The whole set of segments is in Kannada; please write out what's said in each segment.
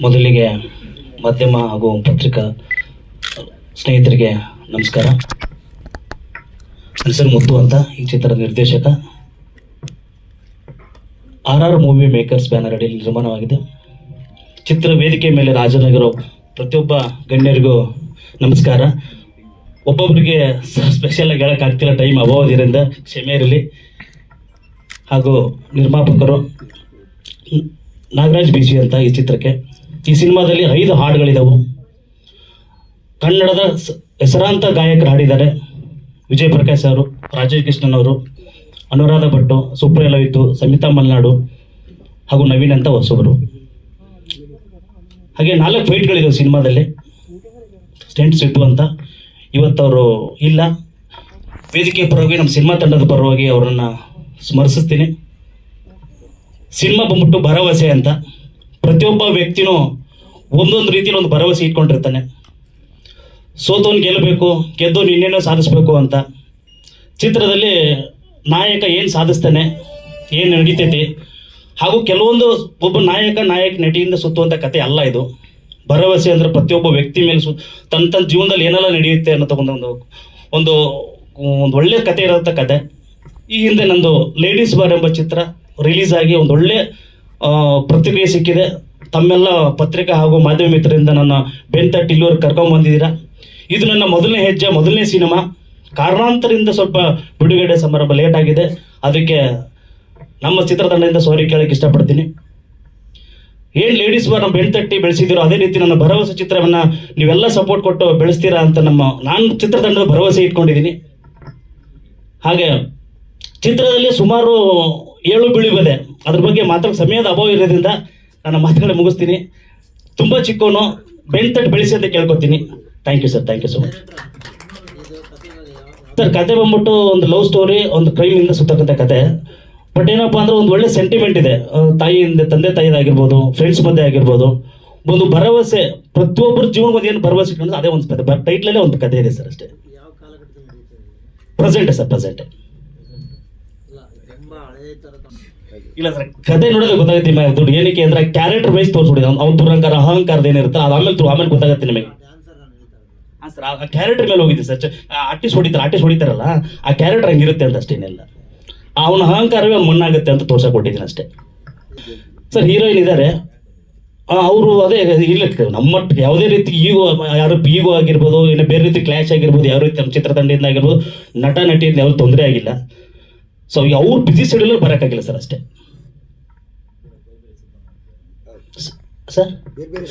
ಮೊದಲಿಗೆ ಮಾಧ್ಯಮ ಹಾಗೂ ಪತ್ರಿಕಾ ಸ್ನೇಹಿತರಿಗೆ ನಮಸ್ಕಾರ. ಹೆಸರು ಮುತ್ತು ಅಂತ ಈ ಚಿತ್ರದ ನಿರ್ದೇಶಕ. R R movie makers banner ಅಡಿಯಲ್ಲಿ ನಿರ್ಮಾಣವಾಗಿದೆ. ಚಿತ್ರ ವೇದಿಕೆ ಮೇಲೆ ರಾಜನಗರ ಪ್ರತಿಯೊಬ್ಬ ಗಣ್ಯರಿಗೂ ನಮಸ್ಕಾರ. ಒಬ್ಬೊಬ್ಬರಿಗೆ ಸ್ಪೆಷಲ್ ಆಗಿ ಹೇಳೋಕ್ಕಾಗ್ತಿಲ್ಲ ಟೈಮ್ ಅಭಾವದಿಂದ ಕ್ಷಮೆ ಇರಲಿ. ಹಾಗೂ ನಿರ್ಮಾಪಕರು ನಾಗರಾಜ್ ಬಿಜಿ ಅಂತ ಈ ಚಿತ್ರಕ್ಕೆ ಈ ಸಿನಿಮಾದಲ್ಲಿ ಐದು ಹಾಡುಗಳಿದವು. ಕನ್ನಡದ ಹೆಸರಾಂತ ಗಾಯಕರು ಹಾಡಿದ್ದಾರೆ. ವಿಜಯ್ ಪ್ರಕಾಶ್ ಅವರು ರಾಜೇಶ್ ಕೃಷ್ಣನ್ ಅವರು, ಅನುರಾಧ ಭಟ್ಟು ಸುಪ್ರಿಯ ಲವಿತು ಸಮಿತಾ ಮಲ್ನಾಡು ಹಾಗೂ ನವೀನ್ ಅಂತ ಹೊಸಬರು. ಹಾಗೆ ನಾಲ್ಕು ಫೈಟ್ಗಳಿದವು ಸಿನಿಮಾದಲ್ಲಿ. ಸ್ಟೆಂಟ್ ಸಿಟ್ಟು ಅಂತ. ಇವತ್ತವರು ಇಲ್ಲ. ವೇದಿಕೆ ಪರವಾಗಿ ನಮ್ಮ ಸಿನಿಮಾ ತಂಡದ ಪರವಾಗಿ ಅವರನ್ನು ಸ್ಮರಿಸ್ತೀನಿ ಸಿನಿಮಾ ಬಂದ್ಬಿಟ್ಟು ಭರವಸೆ ಅಂತ. ಪ್ರತಿಯೊಬ್ಬ ವ್ಯಕ್ತಿನೂ ಒಂದೊಂದು ರೀತಿಯಲ್ಲಿ ಒಂದು ಭರವಸೆ ಇಟ್ಕೊಂಡಿರ್ತಾನೆ. ಸೋತವನು ಗೆಲ್ಲಬೇಕು, ಗೆದ್ದು ಇನ್ನೇನೋ ಸಾಧಿಸ್ಬೇಕು ಅಂತ. ಚಿತ್ರದಲ್ಲಿ ನಾಯಕ ಏನು ಸಾಧಿಸ್ತಾನೆ, ಏನು ನಡೀತೈತಿ, ಹಾಗೂ ಕೆಲವೊಂದು ಒಬ್ಬ ನಾಯಕ ನಾಯಕ ನಟಿಯಿಂದ ಸುತ್ತುವಂಥ ಕತೆ ಅಲ್ಲ ಇದು. ಭರವಸೆ ಅಂದರೆ ಪ್ರತಿಯೊಬ್ಬ ವ್ಯಕ್ತಿ ಮೇಲೆ ಸು, ತನ್ನ ತನ್ನ ಜೀವನದಲ್ಲಿ ಏನೆಲ್ಲ ನಡೆಯುತ್ತೆ ಅನ್ನೋ ಒಂದು ಒಂದು ಒಂದು ಒಳ್ಳೆ ಕತೆ ಇರೋಂಥ ಕತೆ. ಈ ಹಿಂದೆ ನಂದು ಲೇಡೀಸ್ ಬಾರ್ ಎಂಬ ಚಿತ್ರ ರಿಲೀಸ್ ಆಗಿ ಒಂದು ಒಳ್ಳೆ ಪ್ರತಿಕ್ರಿಯೆ ಸಿಕ್ಕಿದೆ. ತಮ್ಮೆಲ್ಲ ಪತ್ರಿಕಾ ಹಾಗೂ ಮಾಧ್ಯಮ ಮಿತ್ರರಿಂದ ನನ್ನ ಬೆಂತಟ್ಟಿ ಇಲ್ಲಿವರೆಗೆ ಕರ್ಕೊಂಬಂದಿದ್ದೀರಾ ಇದು ನನ್ನ ಮೊದಲನೇ ಹೆಜ್ಜೆ, ಮೊದಲನೇ ಸಿನಿಮಾ. ಕಾರಣಾಂತರದಿಂದ ಸ್ವಲ್ಪ ಬಿಡುಗಡೆ ಸಮಾರಂಭ ಲೇಟ್ ಆಗಿದೆ. ಅದಕ್ಕೆ ನಮ್ಮ ಚಿತ್ರತಂಡದಿಂದ ಸಾರಿ ಕೇಳಕ್ಕೆ ಇಷ್ಟಪಡ್ತೀನಿ. ಏನು ಲೇಡೀಸ್ ಬಾರ್ ನಮ್ಮ ಬೆಣ್ತಟ್ಟಿ ಬೆಳೆಸಿದಿರೋ ಅದೇ ರೀತಿ ನನ್ನ ಭರವಸೆ ಚಿತ್ರವನ್ನು ನೀವೆಲ್ಲ ಸಪೋರ್ಟ್ ಕೊಟ್ಟು ಬೆಳೆಸ್ತೀರಾ ಅಂತ ನಮ್ಮ, ನಾನು ಚಿತ್ರತಂಡದ ಭರವಸೆ ಇಟ್ಕೊಂಡಿದ್ದೀನಿ. ಹಾಗೆ ಚಿತ್ರದಲ್ಲಿ ಸುಮಾರು ಏಳು ಬೀಳಿಬದೆ ಅದ್ರ ಬಗ್ಗೆ ಮಾತ್ರ ಸಮಯದ ಅಭಾವ ಇರೋದ್ರಿಂದ ನನ್ನ ಮಾತುಗಳನ್ನ ಮುಗಿಸ್ತೀನಿ. ತುಂಬ ಚಿಕ್ಕವನು ಬೆಣ್ತಟ್ಟು ಬೆಳೆಸಿ ಅಂತ ಕೇಳ್ಕೊತೀನಿ. Thank you sir thank you so much sir ಕತೆ ಬಂದ್ಬಿಟ್ಟು ಒಂದು ಲವ್ ಸ್ಟೋರಿ ಒಂದು ಕ್ರೈಮಿಂದ ಸುತ್ತಕ್ಕಂಥ ಕತೆ. ಬಟ್ ಏನಪ್ಪ ಅಂದ್ರೆ ಒಂದು ಒಳ್ಳೆ ಸೆಂಟಿಮೆಂಟ್ ಇದೆ. ತಾಯಿಯಿಂದ ತಂದೆ ತಾಯಿದಾಗಿರ್ಬೋದು ಫ್ರೆಂಡ್ಸ್ ಮಧ್ಯೆ ಆಗಿರ್ಬೋದು. ಒಂದು ಭರವಸೆ, ಪ್ರತಿಯೊಬ್ಬರ ಜೀವನ ಒಂದು ಏನು ಭರವಸೆ ಇಟ್ಕೊಂಡು ಅದೇ ಒಂದು ಕತೆ. ಟೈಟ್ಲಲ್ಲೇ ಒಂದು ಕತೆ ಇದೆ ಸರ್ ಅಷ್ಟೇ. ಪ್ರೆಸೆಂಟ್ ಸರ್ ಪ್ರೆಸೆಂಟ್ ಇಲ್ಲ ಸರ್. ಕತೆ ನೋಡಿದ್ರೆ ಗೊತ್ತಾಗುತ್ತೆ ನಿಮಗೆ ದುಡ್ಡು ಏನಕ್ಕೆ ಅಂದ್ರೆ ಕ್ಯಾರೆಕ್ಟರ್ ವೈಸ್ ತೋರಿಸ್ಬಿಡಿ ಅವ್ನ ದುರಂಕಾರ ಅಹಂಕಾರದ ಏನಿರುತ್ತೆ ಅದು ಆಮೇಲೆ ತು- ಆಮೇಲೆ ಗೊತ್ತಾಗುತ್ತೆ ನಿಮಗೆ. ಹಾಂ ಸರ್ ಆ ಕ್ಯಾರೆಕ್ಟರ್ ಮೇಲೆ ಹೋಗಿದೆ ಸರ್. ಆರ್ಟಿಸ್ಟ್ ಹೊಡಿತಾರೆ ಆರ್ಟಿಸ್ಟ್ ಹೊಡಿತಾರಲ್ಲ ಆ ಕ್ಯಾರೆಕ್ಟರ್ ಹಂಗಿರುತ್ತೆ ಅಂತ ಅಷ್ಟೇ ಅಷ್ಟೇನಿಲ್ಲ ಅವನ ಅಹಂಕಾರವೇ ಅವ್ನು ಮಣ್ಣಾಗುತ್ತೆ ಅಂತ ತೋರ್ಸ ಕೊಟ್ಟಿದ್ದೀನಿ ಅಷ್ಟೇ. ಸರ್ ಹೀರೋಯಿನ್ ಇದ್ದಾರೆ ಅವರು ಅದೇ ಇಲ್ಲ ನಮ್ಮ ಮಟ್ಟಿಗೆ ಯಾವುದೇ ರೀತಿ ಈಗೋ ಯಾರು ಈಗೋ ಆಗಿರ್ಬೋದು ಇನ್ನು ಬೇರೆ ರೀತಿ ಕ್ಲಾಶ್ ಆಗಿರ್ಬೋದು ಯಾವ ರೀತಿ ನಮ್ಮ ಚಿತ್ರತಂಡದಿಂದ ಆಗಿರ್ಬೋದು ನಟ ನಟಿಯಿಂದ ಯಾವ್ದು ತೊಂದರೆ ಆಗಿಲ್ಲ. ಸೊ ಅವ್ರು ಬಿಸಿ ಶೆಡ್ಯೂಲ್ ಬರೋಕ್ಕಾಗಿಲ್ಲ ಸರ್ ಅಷ್ಟೇ. ಸರ್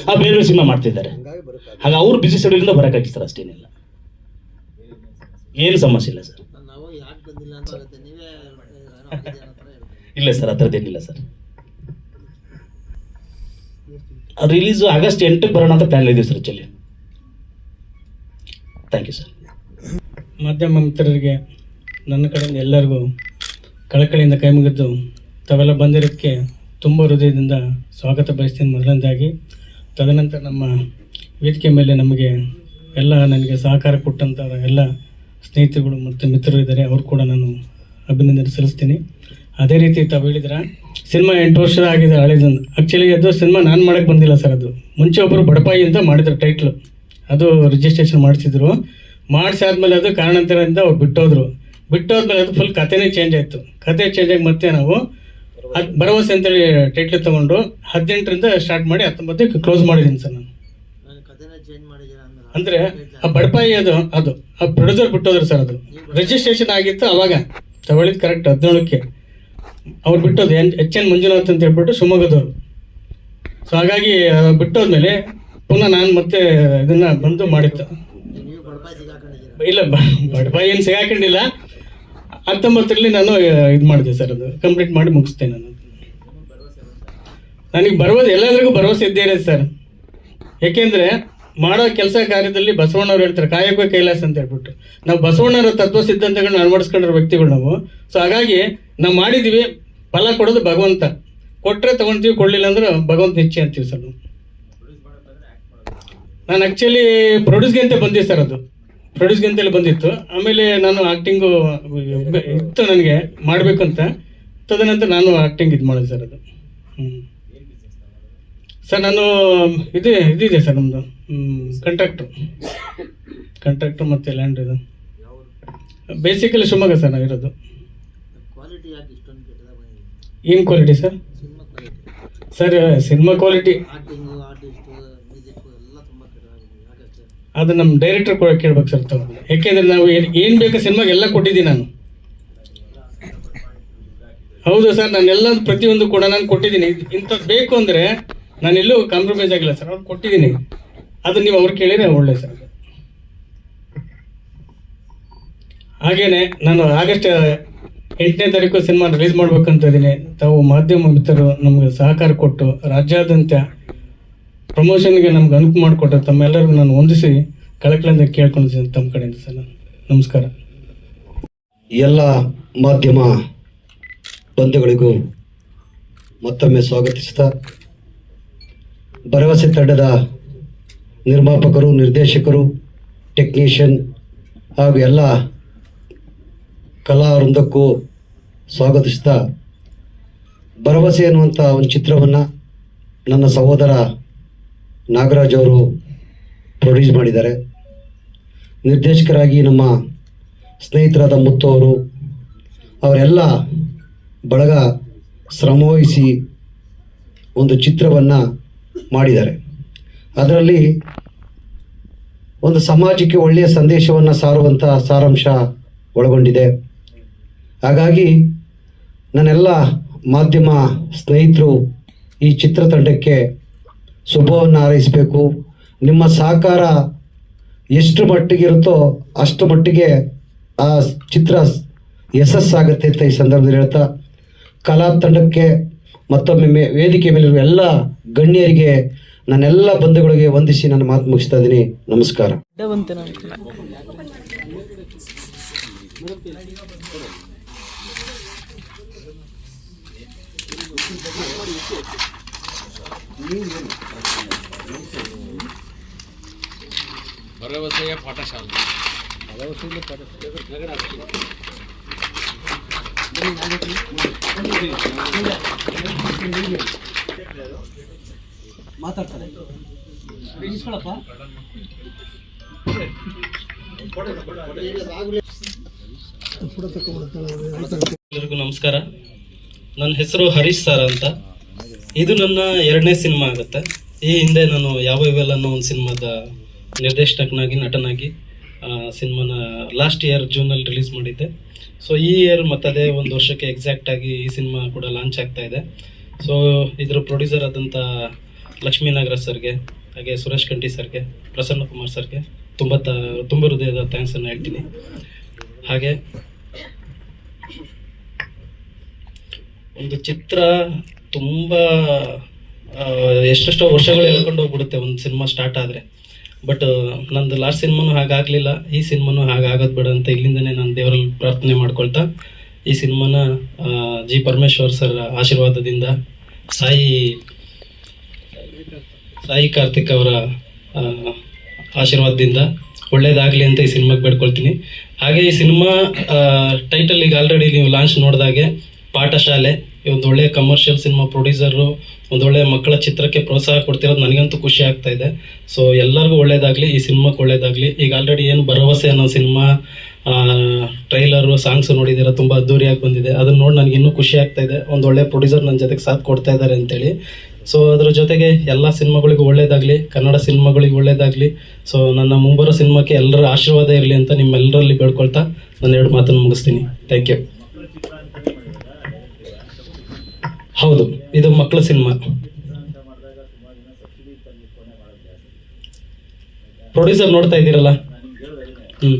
ಹಾಂ ಬೇರೆ ಬೇರೆ ಸಿನಿಮಾ ಮಾಡ್ತಿದ್ದಾರೆ. ಹಾಗೆ ಅವ್ರ ಬಿಸಿ ಶೆಡ್ಯೂಲಿಂದ ಬರೋಕ್ಕಾಗಿ ಸರ್ ಅಷ್ಟೇನಿಲ್ಲ ಏನು ಸಮಸ್ಯೆ ಇಲ್ಲ ಸರ್. ಇಲ್ಲ ಸರ್ ಆ ಸರ್ ರಿಲೀಸ್ ಆಗಸ್ಟ್ ಎಂಟಕ್ಕೆ ಬರೋಣ ಅಂತ ಪ್ಲಾನ್ ಇದೀವಿ sir actually thank you sir ಮಾಧ್ಯಮ ಮಿತ್ರರಿಗೆ, ನನ್ನ ಕಡೆಯಿಂದ ಎಲ್ಲರಿಗೂ ಕಳಕಳಿಯಿಂದ ಕೈ ಮುಗಿದು ತಾವೆಲ್ಲ ಬಂದಿರೋದಕ್ಕೆ ತುಂಬ ಹೃದಯದಿಂದ ಸ್ವಾಗತ ಬಯಸ್ತೀನಿ ಮೊದಲನೇದಾಗಿ. ತದನಂತರ ನಮ್ಮ ವೇದಿಕೆ ಮೇಲೆ ನಮಗೆ ಎಲ್ಲ ನನಗೆ ಸಹಕಾರ ಕೊಟ್ಟಂಥ ಎಲ್ಲ ಸ್ನೇಹಿತರುಗಳು ಮತ್ತು ಮಿತ್ರರು ಇದ್ದಾರೆ. ಅವರು ಕೂಡ ನಾನು ಅಭಿನಂದನೆ ಸಲ್ಲಿಸ್ತೀನಿ. ಅದೇ ರೀತಿ ತಾವು ಹೇಳಿದ್ರೆ ಸಿನಿಮಾ ಎಂಟು ವರ್ಷ ಆಗಿದೆ ಹಳೆದೊಂದು ಆ್ಯಕ್ಚುಲಿ ಅದು ಸಿನಿಮಾ ನಾನು ಮಾಡೋಕೆ ಬಂದಿಲ್ಲ ಸರ್ ಅದು. ಮುಂಚೆ ಒಬ್ಬರು ಬಡಪಾಯಿ ಅಂತ ಮಾಡಿದ್ರು ಟೈಟ್ಲು ಅದು ರಿಜಿಸ್ಟ್ರೇಷನ್ ಮಾಡಿಸಿದ್ರು. ಮಾಡಿಸಿ ಆದಮೇಲೆ ಅದು ಕಾರಣಾಂತರದಿಂದ ಅವ್ರು ಬಿಟ್ಟೋದ್ರು. ಬಿಟ್ಟೋದ್ಮೇಲೆ ಅದು ಫುಲ್ ಕಥೆನೇ ಚೇಂಜ್ ಆಯಿತು. ಕತೆ ಚೇಂಜ್ ಆಗಿ ಮತ್ತೆ ನಾವು ಅದು ಭರವಸೆ ಅಂತೇಳಿ ಟೈಟ್ಲ್ ತಗೊಂಡು ಹದಿನೆಂಟರಿಂದ ಸ್ಟಾರ್ಟ್ ಮಾಡಿ ಹತ್ತೊಂಬತ್ತಕ್ಕೆ ಕ್ಲೋಸ್ ಮಾಡಿದ್ದೀನಿ ಸರ್ ನಾನು. ಅಂದ್ರೆ ಆ ಬಡಪಾಯಿ ಅದು ಅದು. ಆ ಪ್ರೊಡ್ಯೂಸರ್ ಬಿಟ್ಟೋದ್ರು ಸರ್ ಅದು. ರಿಜಿಸ್ಟ್ರೇಷನ್ ಆಗಿತ್ತು ಅವಾಗ. ತಗೊಳ್ಳಿದ್ದು ಕರೆಕ್ಟ್ ಹದಿನೇಳಕ್ಕೆ. ಅವ್ರು ಬಿಟ್ಟೋದು ಎನ್ ಎಚ್ ಎನ್ ಮಂಜುನಾಥ್ ಅಂತ ಹೇಳ್ಬಿಟ್ಟು ಶಿವಮೊಗ್ಗದವರು. ಸೊ ಹಾಗಾಗಿ ಬಿಟ್ಟೋದ್ಮೇಲೆ ಪುನಃ ನಾನು ಮತ್ತೆ ಇದನ್ನ ಬಂದು ಮಾಡಿತ್ತು ಇಲ್ಲ ಬಡಪಾಯಿ ಏನು ಸಿಗಾಕೊಂಡಿಲ್ಲ. ಹತ್ತೊಂಬತ್ತರಲ್ಲಿ ನಾನು ಇದು ಮಾಡಿದೆ ಸರ್ ಅದು. ಕಂಪ್ಲೀಟ್ ಮಾಡಿ ಮುಗಿಸ್ತೆ ನಾನು. ನನಗೆ ಭರವಸೆ, ಎಲ್ಲರಿಗೂ ಭರವಸೆ ಇದ್ದೇ ಇರೋದು ಸರ್. ಏಕೆಂದರೆ, ಮಾಡೋ ಕೆಲಸ ಕಾರ್ಯದಲ್ಲಿ ಬಸವಣ್ಣವ್ರು ಹೇಳ್ತಾರೆ ಕಾಯಕ ಕೈಲಾಸ ಅಂತ ಹೇಳ್ಬಿಟ್ಟು. ನಾವು ಬಸವಣ್ಣವರ ತತ್ವ ಸಿದ್ಧಾಂತಗಳನ್ನ ಅಳವಡಿಸ್ಕೊಂಡಿರೋ ವ್ಯಕ್ತಿಗಳು ನಾವು. ಸೊ ಹಾಗಾಗಿ ನಾವು ಮಾಡಿದ್ದೀವಿ ಫಲ ಕೊಡೋದು ಭಗವಂತ. ಕೊಟ್ಟರೆ ತೊಗೊಳ್ತೀವಿ ಕೊಡಲಿಲ್ಲ ಅಂದ್ರೆ ಭಗವಂತ ಹೆಚ್ಚೆ ಅಂತೀವಿ ಸರ್ ನಾವು. ನಾನು ಆ್ಯಕ್ಚುಲಿ ಪ್ರೊಡ್ಯೂಸ್ಗೆ ಅಂತ ಬಂದಿವಿ ಸರ್ ಅದು. ಪ್ರೊಡ್ಯೂಸ್ಗೆ ಅಂತೇಳಿ ಬಂದಿತ್ತು. ಆಮೇಲೆ ನಾನು ಆ್ಯಕ್ಟಿಂಗು ಇತ್ತು ನನಗೆ ಮಾಡಬೇಕು ಅಂತ. ತದನಂತರ ನಾನು ಆ್ಯಕ್ಟಿಂಗ್ ಇದು ಮಾಡಿದೆ ಸರ್ ಅದು. ಹ್ಞೂ ಸರ್ ನಾನು ಇದೇ ಇದಿದೆ ಸರ್ ನಮ್ಮದು ಕಂಟ್ರಾಕ್ಟ್ರು ಕಂಟ್ರಾಕ್ಟ್ರು ಮತ್ತು ಲ್ಯಾಂಡ್ ಇದು. ಬೇಸಿಕಲಿ ಶಿವಮೊಗ್ಗ ಸರ್ ನಾವು ಇರೋದು. ಏನು quality sir? Sir cinema quality acting artist music ಎಲ್ಲ ತುಂಬ ಕೆಟ್ಟದಾಗಿದೆ ಯಾಕಷ್ಟೇ ಅದು ನಮ್ಮ ಡೈರೆಕ್ಟರ್ ಕೂಡ ಕೇಳ್ಬೇಕು ಸರ್ ತಗೊಂಡು. ಯಾಕೆಂದರೆ ನಾವು ಏನು ಬೇಕು ಸಿನಿಮಾಗೆ ಎಲ್ಲ ಕೊಟ್ಟಿದ್ದೀನಿ ನಾನು. ಹೌದು ಸರ್, ನಾನು ಎಲ್ಲ ಪ್ರತಿಯೊಂದು ಕೂಡ ನಾನು ಕೊಟ್ಟಿದ್ದೀನಿ. ಇಂಥದ್ದು ಬೇಕು ಅಂದರೆ ನಾನು ಎಲ್ಲೂ ಕಾಂಪ್ರಮೈಸ್ ಆಗಿಲ್ಲ ಸರ್, ಅವ್ರು ಕೊಟ್ಟಿದ್ದೀನಿ. ಅದು ನೀವು ಅವ್ರು ಕೇಳಿದ್ರೆ ಒಳ್ಳೆ ಸರ್. ಹಾಗೇನೆ ನಾನು ಆಗಸ್ಟ್ ಎಂಟನೇ ತಾರೀಕು ಸಿನಿಮಾ ರಿಲೀಸ್ ಮಾಡ್ಬೇಕಂತ ಇದ್ದೀನಿ. ತಾವು ಮಾಧ್ಯಮ ಮಿತ್ರರು ನಮಗೆ ಸಹಕಾರ ಕೊಟ್ಟು ರಾಜ್ಯಾದ್ಯಂತ ಪ್ರಮೋಷನ್ಗೆ ನಮ್ಗೆ ಅನುಕೂಲ ಮಾಡಿಕೊಟ್ಟ ತಮ್ಮೆಲ್ಲರಿಗೂ ನಾನು ಹೊಂದಿಸಿ ಕಳಕಳಿಂದ ಕೇಳ್ಕೊಂಡಿದ್ದೀನಿ ತಮ್ಮ ಕಡೆಯಿಂದ ಸರ್ ನಮಸ್ಕಾರ. ಎಲ್ಲ ಮಾಧ್ಯಮ ಬಂಧುಗಳಿಗೂ ಮತ್ತೊಮ್ಮೆ ಸ್ವಾಗತಿಸ್ತಾ ಭರವಸೆ ತಂಡದ ನಿರ್ಮಾಪಕರು, ನಿರ್ದೇಶಕರು ಟೆಕ್ನಿಷಿಯನ್ ಹಾಗೂ ಎಲ್ಲ ಕಲಾ ವೃಂದಕ್ಕೂ ಸ್ವಾಗತಿಸ್ತಾ ಭರವಸೆ ಅನ್ನುವಂಥ ಒಂದು ಚಿತ್ರವನ್ನು ನನ್ನ ಸಹೋದರ ನಾಗರಾಜ್ ಅವರು ಪ್ರೊಡ್ಯೂಸ್ ಮಾಡಿದ್ದಾರೆ. ನಿರ್ದೇಶಕರಾಗಿ ನಮ್ಮ ಸ್ನೇಹಿತರಾದ ಮುತ್ತು ಅವರು, ಅವರೆಲ್ಲ ಬಳಗ ಶ್ರಮವಹಿಸಿ ಒಂದು ಚಿತ್ರವನ್ನು ಮಾಡಿದ್ದಾರೆ. ಅದರಲ್ಲಿ ಒಂದು ಸಮಾಜಕ್ಕೆ ಒಳ್ಳೆಯ ಸಂದೇಶವನ್ನು ಸಾರುವಂಥ ಸಾರಾಂಶ ಒಳಗೊಂಡಿದೆ. ಹಾಗಾಗಿ ನನ್ನೆಲ್ಲ ಮಾಧ್ಯಮ ಸ್ನೇಹಿತರು ಈ ಚಿತ್ರತಂಡಕ್ಕೆ ಶುಭವನ್ನು ಹಾರೈಸಬೇಕು. ನಿಮ್ಮ ಸಹಕಾರ ಎಷ್ಟು ಮಟ್ಟಿಗೆ ಇರುತ್ತೋ ಅಷ್ಟು ಮಟ್ಟಿಗೆ ಆ ಚಿತ್ರ ಯಶಸ್ಸಾಗುತ್ತೆ ಅಂತ ಈ ಸಂದರ್ಭದಲ್ಲಿ ಹೇಳ್ತಾ, ಕಲಾ ತಂಡಕ್ಕೆ ಮತ್ತೊಮ್ಮೆ ಮೇ, ವೇದಿಕೆ ಮೇಲಿರುವ ಎಲ್ಲ ಗಣ್ಯರಿಗೆ ನನ್ನೆಲ್ಲ ಬಂಧುಗಳಿಗೆ ವಂದಿಸಿ ನನ್ನ ಮಾತು ಮುಗಿಸ್ತಾ ಇದ್ದೀನಿ. ನಮಸ್ಕಾರ. ಭರವಸೆಯ ಪಾಠಶಾಲೆ. ಮಾತಾಡ್ತಾರೆ. ಇಸ್ಕೊಳಪ್ಪ ಎಲ್ಲರಿಗೂ ನಮಸ್ಕಾರ. ನನ್ನ ಹೆಸರು ಹರೀಶ್ ಸರ್ ಅಂತ. ಇದು ನನ್ನ ಎರಡನೇ ಸಿನಿಮಾ ಆಗುತ್ತೆ. ಈ ಹಿಂದೆ ನಾನು ಯಾವ ಇವೆಲ್ಲ ಅನ್ನೋ ಒಂದು ಸಿನಿಮಾದ ನಿರ್ದೇಶಕನಾಗಿ, ನಟನಾಗಿ ಸಿನಿಮಾನ ಲಾಸ್ಟ್ ಇಯರ್ ಜೂನಲ್ಲಿ ರಿಲೀಸ್ ಮಾಡಿದ್ದೆ. ಸೊ ಈ ಇಯರ್ ಮತ್ತು ಅದೇ ಒಂದು ವರ್ಷಕ್ಕೆ ಎಕ್ಸಾಕ್ಟಾಗಿ ಈ ಸಿನಿಮಾ ಕೂಡ ಲಾಂಚ್ ಆಗ್ತಾ ಇದೆ. ಸೊ ಇದರ ಪ್ರೊಡ್ಯೂಸರ್ ಆದಂಥ ಲಕ್ಷ್ಮೀ ನಾಗರಾಜ್ ಸರ್ಗೆ, ಹಾಗೆ ಸುರೇಶ್ ಕಂಠಿ ಸರ್ಗೆ, ಪ್ರಸನ್ನ ಕುಮಾರ್ ಸರ್ಗೆ ತುಂಬ ತ, ತುಂಬ ಹೃದಯದ ಥ್ಯಾಂಕ್ಸನ್ನು ಹೇಳ್ತೀನಿ. ಹಾಗೆ ಒಂದು ಚಿತ್ರ ತುಂಬ ಎಷ್ಟೆಷ್ಟೋ ವರ್ಷಗಳು ಹೇಳ್ಕೊಂಡು ಹೋಗ್ಬಿಡುತ್ತೆ ಒಂದು ಸಿನಿಮಾ ಸ್ಟಾರ್ಟ್ ಆದರೆ. ಬಟ್ ನಂದು ಲಾಸ್ಟ್ ಸಿನಿಮಾನು ಹಾಗಾಗಲಿಲ್ಲ. ಈ ಸಿನಿಮಾನು ಹಾಗಾಗೋದು ಬೇಡ ಅಂತ ಇಲ್ಲಿಂದನೇ ನಾನು ದೇವರಲ್ಲಿ ಪ್ರಾರ್ಥನೆ ಮಾಡ್ಕೊಳ್ತಾ, ಈ ಸಿನಿಮಾನ ಜಿ ಪರಮೇಶ್ವರ್ ಸರ್ ಆಶೀರ್ವಾದದಿಂದ ಸಾಯಿ ಸಾಯಿ ಕಾರ್ತಿಕ್ ಅವರ ಆಶೀರ್ವಾದದಿಂದ ಒಳ್ಳೇದಾಗಲಿ ಅಂತ ಈ ಸಿನಿಮಾಗೆ ಬೇಡ್ಕೊಳ್ತೀನಿ. ಹಾಗೆ ಈ ಸಿನಿಮಾ ಟೈಟಲ್ ಈಗ ಆಲ್ರೆಡಿ ನೀವು ಲಾಂಚ್ ನೋಡಿದಾಗೆ ಪಾಠಶಾಲೆ. ಒಂದು ಒಳ್ಳೆಯ ಕಮರ್ಷಿಯಲ್ ಸಿನಿಮಾ ಪ್ರೊಡ್ಯೂಸರು ಒಂದು ಒಳ್ಳೆಯ ಮಕ್ಕಳ ಚಿತ್ರಕ್ಕೆ ಪ್ರೋತ್ಸಾಹ ಕೊಡ್ತಿರೋದು ನನಗಂತೂ ಖುಷಿ ಆಗ್ತಾ ಇದೆ. ಸೊ ಎಲ್ಲರಿಗೂ ಒಳ್ಳೇದಾಗಲಿ, ಈ ಸಿನಿಮಾಕ್ಕೆ ಒಳ್ಳೇದಾಗಲಿ. ಈಗ ಆಲ್ರೆಡಿ ಏನು ಭರವಸೆ ಅನ್ನೋ ಸಿನಿಮಾ ಟ್ರೈಲರು ಸಾಂಗ್ಸ್ ನೋಡಿದಿರ, ತುಂಬ ಅದ್ದೂರಿಯಾಗಿ ಬಂದಿದೆ. ಅದನ್ನ ನೋಡಿ ನನಗೆ ಇನ್ನೂ ಖುಷಿ ಆಗ್ತಾ ಇದೆ. ಒಂದು ಒಳ್ಳೆ ಪ್ರೊಡ್ಯೂಸರ್ ನನ್ನ ಜೊತೆಗೆ ಸಾಥ್ ಕೊಡ್ತಾ ಇದ್ದಾರೆ ಅಂತೇಳಿ. ಸೊ ಅದ್ರ ಜೊತೆಗೆ ಎಲ್ಲ ಸಿನಿಮಾಗಳಿಗೂ ಒಳ್ಳೇದಾಗಲಿ, ಕನ್ನಡ ಸಿನಿಮಾಗಳಿಗೆ ಒಳ್ಳೇದಾಗಲಿ. ಸೊ ನನ್ನ ಮುಂಬರೋ ಸಿನಿಮಾಕ್ಕೆ ಎಲ್ಲರ ಆಶೀರ್ವಾದ ಇರಲಿ ಅಂತ ನಿಮ್ಮೆಲ್ಲರಲ್ಲಿ ಬೇಡ್ಕೊಳ್ತಾ ನಾನು ಎರಡು ಮಾತನ್ನು ಮುಗಿಸ್ತೀನಿ. ಥ್ಯಾಂಕ್ ಯು ಹೌದು, ಇದು ಮಕ್ಕಳ ಸಿನಿಮಾ. ಪ್ರೊಡ್ಯೂಸರ್ ನೋಡ್ತಾ ಇದ್ದೀರಲ್ಲ? ಹ್ಮ್.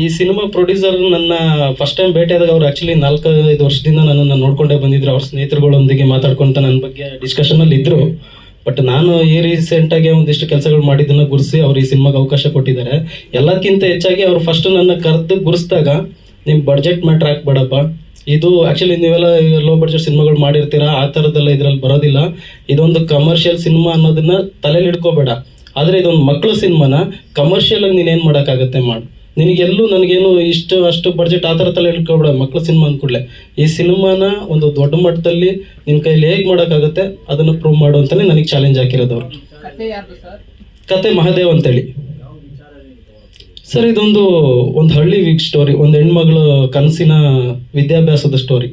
ಈ ಸಿನಿಮಾ ಪ್ರೊಡ್ಯೂಸರ್ ನನ್ನ ಫಸ್ಟ್ ಟೈಮ್ ಭೇಟಿಯಾದಾಗ ಅವ್ರು ಆಕ್ಚುಲಿ ನಾಲ್ಕೈದು ವರ್ಷದಿಂದ ನನ್ನನ್ನು ನೋಡ್ಕೊಂಡೇ ಬಂದಿದ್ರು. ಅವ್ರ ಸ್ನೇಹಿತರುಗಳೊಂದಿಗೆ ಮಾತಾಡ್ಕೊಂತ ನನ್ನ ಬಗ್ಗೆ ಡಿಸ್ಕಷನಲ್ಲಿ ಇದ್ರು. ಬಟ್ ನಾನು ಈ ರೀಸೆಂಟಾಗಿ ಒಂದಿಷ್ಟು ಕೆಲಸಗಳು ಮಾಡಿದ್ದನ್ನ ಗುರುಸಿ ಅವ್ರು ಈ ಸಿನಿಮಾಗೆ ಅವಕಾಶ ಕೊಟ್ಟಿದ್ದಾರೆ. ಎಲ್ಲದಕ್ಕಿಂತ ಹೆಚ್ಚಾಗಿ ಅವ್ರು ಫಸ್ಟ್ ನನ್ನ ಕರೆದು ಗುರುಸಿದಾಗ ನಿಮ್ಮ ಬಡ್ಜೆಟ್ ಮ್ಯಾಟ್ರ್ ಹಾಕ್ಬೇಡಪ್ಪ ಇದು ಆಕ್ಚುಲಿ ನೀವೆಲ್ಲ ಲೋ ಬಡ್ಜೆಟ್ ಸಿನಿಮಾಗಳು ಮಾಡಿರ್ತೀರಾ, ಆ ಥರದ್ದೆಲ್ಲ ಇದರಲ್ಲಿ ಬರೋದಿಲ್ಲ. ಇದೊಂದು ಕಮರ್ಷಿಯಲ್ ಸಿನಿಮಾ ಅನ್ನೋದನ್ನ ತಲೆಯಲ್ಲಿ ಇಟ್ಕೋಬೇಡ ಆದರೆ ಇದೊಂದು ಮಕ್ಕಳು ಸಿನಿಮಾನ ಕಮರ್ಷಿಯಲ್ ಆಗಿ ಏನು ಮಾಡೋಕ್ಕಾಗತ್ತೆ ಮಾಡು. ನಿನಗೆಲ್ಲೂ ನನಗೇನು ಇಷ್ಟು ಅಷ್ಟು ಬಡ್ಜೆಟ್ ಆ ಥರ ತಲೆ ಹೇಳ್ಕೊಬಿಡ ಮಕ್ಕಳ ಸಿನಿಮಾ ಅಂದ್ಕೂಡ್ಲೆ ಈ ಸಿನಿಮಾನ ಒಂದು ದೊಡ್ಡ ಮಟ್ಟದಲ್ಲಿ ನಿನ್ನ ಕೈಲಿ ಹೇಗೆ ಮಾಡೋಕ್ಕಾಗುತ್ತೆ ಅದನ್ನು ಪ್ರೂವ್ ಮಾಡು ಅಂತಲೇ ನನಗೆ ಚಾಲೆಂಜ್ ಹಾಕಿರೋದು ಅವರು. ಕತೆ ಮಹಾದೇವ್ ಅಂತೇಳಿ. ಸರ್ ಇದೊಂದು ಒಂದು ಹಳ್ಳಿ ವೀಕ್ ಸ್ಟೋರಿ ಒಂದು ಹೆಣ್ಮಗಳು ಕನಸಿನ ವಿದ್ಯಾಭ್ಯಾಸದ ಸ್ಟೋರಿ